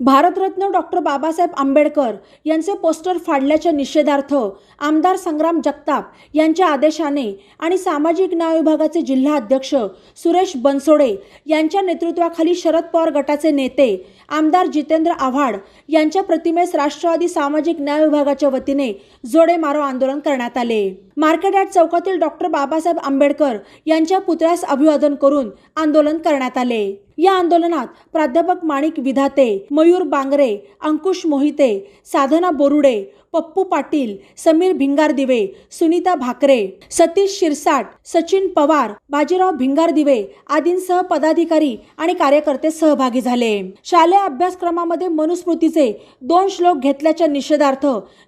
Bharat Ratna doctor Babasaheb Ambedkar यांचे poster फाडल्याच्या निषेधार्थ आमदार संग्राम जगताप यांच्या आदेशाने आणि सामाजिक न्याय विभागाचे जिल्हा अध्यक्ष सुरेश बनसोडे यांच्या नेतृत्वाखाली शरद पवार गटाचे नेते आमदार जितेंद्र आव्हाड यांच्या प्रतिमेस राष्ट्रवादी सामाजिक न्याय विभागाच्या वतीने जोडे मारो आंदोलन करण्यात आले. मार्केट यार्ड चौकातील डॉक्टर बाबासाहेब आंबेडकर यांच्या पुतळ्यास अभिवादन करून आंदोलन करण्यात आले. या आंदोलनात प्राध्यापक माणिक विधाते मयूर बांगरे अंकुश मोहिते साधना बोरुडे पप्पू पाटील समीर भिंगारदिवे सुनीता भाकरे सतीश शिरसाट सचिन पवार बाजीराव भिंगारदिवे आदींसह पदाधिकारी आणि कार्यकर्ते सहभागी झाले. शालेय अभ्यासक्रमामध्ये मनुस्मृतीचे दोन श्लोक घेतल्याच्या निषेधार्थ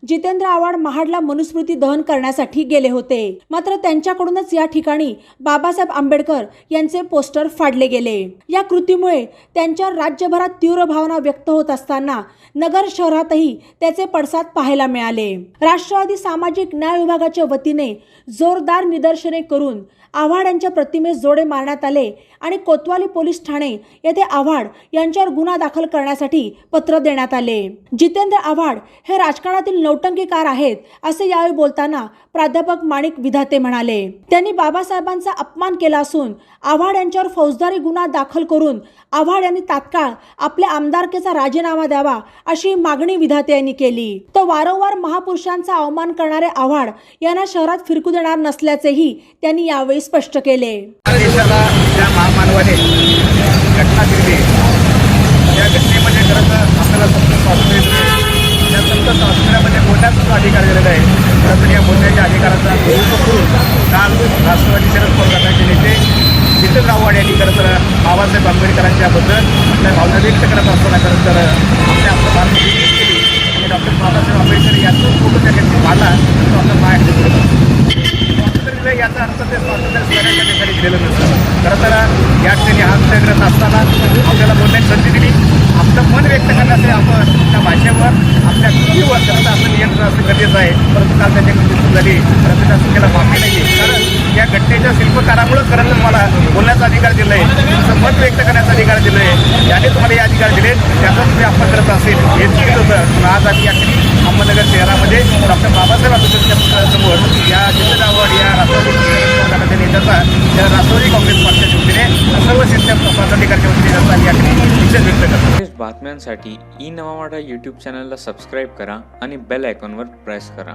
जितेंद्र आव्हाड महाडला मनुस्मृती दहन करण्यासाठी गेले. होते. मात्र त्यांच्याकडूनच या ठिकाणी बाबासाहेब आंबेडकर यांचे पोस्टर फाडले गेले. या कृतीमुळे त्यांच्यावर राज्यभरात तीव्र भावना व्यक्त होत असताना नगर शहरातही त्याचे पडसाद पाहायला मिळाले. राष्ट्रवादी सामाजिक न्याय विभागाच्या वतीने जोरदार निदर्शने करून आव्हाड यांच्या प्रतिमेस जोडे मारण्यात आले आणि कोतवाली पोलीस ठाणे येथे आव्हाड यांच्यावर गुन्हा दाखल करण्यासाठी पत्र देण्यात आले. जितेंद्र आव्हाड हे राजकारणातील नौटंकीकार आहेत असे यावेळी बोलताना प्राध्यापक माणिक विधाते म्हणाले त्यांनी बाबासाहेबांचा अपमान केला असून आव्हाड यांच्यावर फौजदारी गुन्हा दाखल करून आव्हाड यांनी तात्काळ आपल्या आमदारकीचा राजीनामा द्यावा अशी मागणी विधाते यांनी केली. तर वारंवार महापुरुषांचा अवमान करणारे आव्हाड यांना शहरात फिरकू देणार नसल्याचेही त्यांनी यावेळी स्पष्ट केले. घटनेमध्ये खरं तर आपल्याला संत स्वातंत्र्य त्या संत स्वातंत्र्यामध्ये अधिकार दिलेला आहे खरं या बोलण्याच्या अधिकाराचा दुरुपयोग करून काल राष्ट्रवादी शरद पवार गटाचे नेते जितेंद्र आव्हाड यांनी खरं तर बाबासाहेब आंबेडकरांच्या बद्दल आपल्या भावना व्यक्त करत असताना खरं तर आपल्या आपलं भारत केली. आणि डॉक्टर बाबासाहेब आंबेडकर यांचा फोटो त्या ठिकाणी मारला तो आपला माय स्वातंत्र्य याचा अर्थ ते स्वातंत्र्य सगळ्यांच्या ठिकाणी दिलेलं नसतं. खरं तर या ठिकाणी हा सत्याग्रह असताना आपल्याला बोलण्याची संधी दिली. आपलं मन व्यक्त करण्यासाठी आपण त्या भाषेवर आपल्या कृतीवर खरं तर आपलं नियंत्रण असणं गरजेचं आहे. परंतु काल त्याच्याकडे चूक झाली खरं तर त्या माफी नाही कारण या घटनेच्या शिल्पकारामुळं खरं तर मला बोलण्याचा अधिकार दिला आहे तुमचं मत व्यक्त करण्याचा अधिकार दिला आहे याने तुम्हाला हे अधिकार दिले त्याचा तुम्ही आपण करत असेल. हे चुकीचं होतं. पण आज आम्ही या अहमदनगर शहरामध्ये डॉक्टर बाबासाहेब आंबेडकरच्या पुतळ्यासमोर या जितेंद्र या राष्ट्रवादी नेत्याचा त्या राष्ट्रवादी काँग्रेस पक्षाच्या वतीने सर्व शिक्षक पदाधिकाऱ्याच्या वतीने जाता या निषेध व्यक्त करतो. बातम्यांसाठी ई नवा यूट्यूब चॅनलला सबस्क्राईब करा आणि बेल आयकॉनवर प्रेस करा.